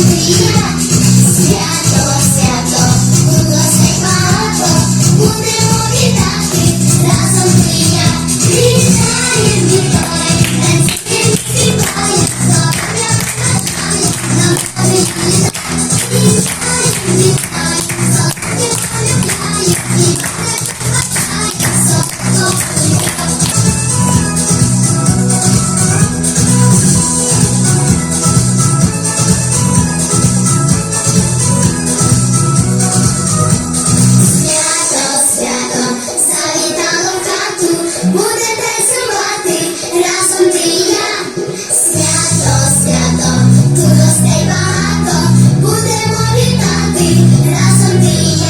Україна, свят. ти разом ти.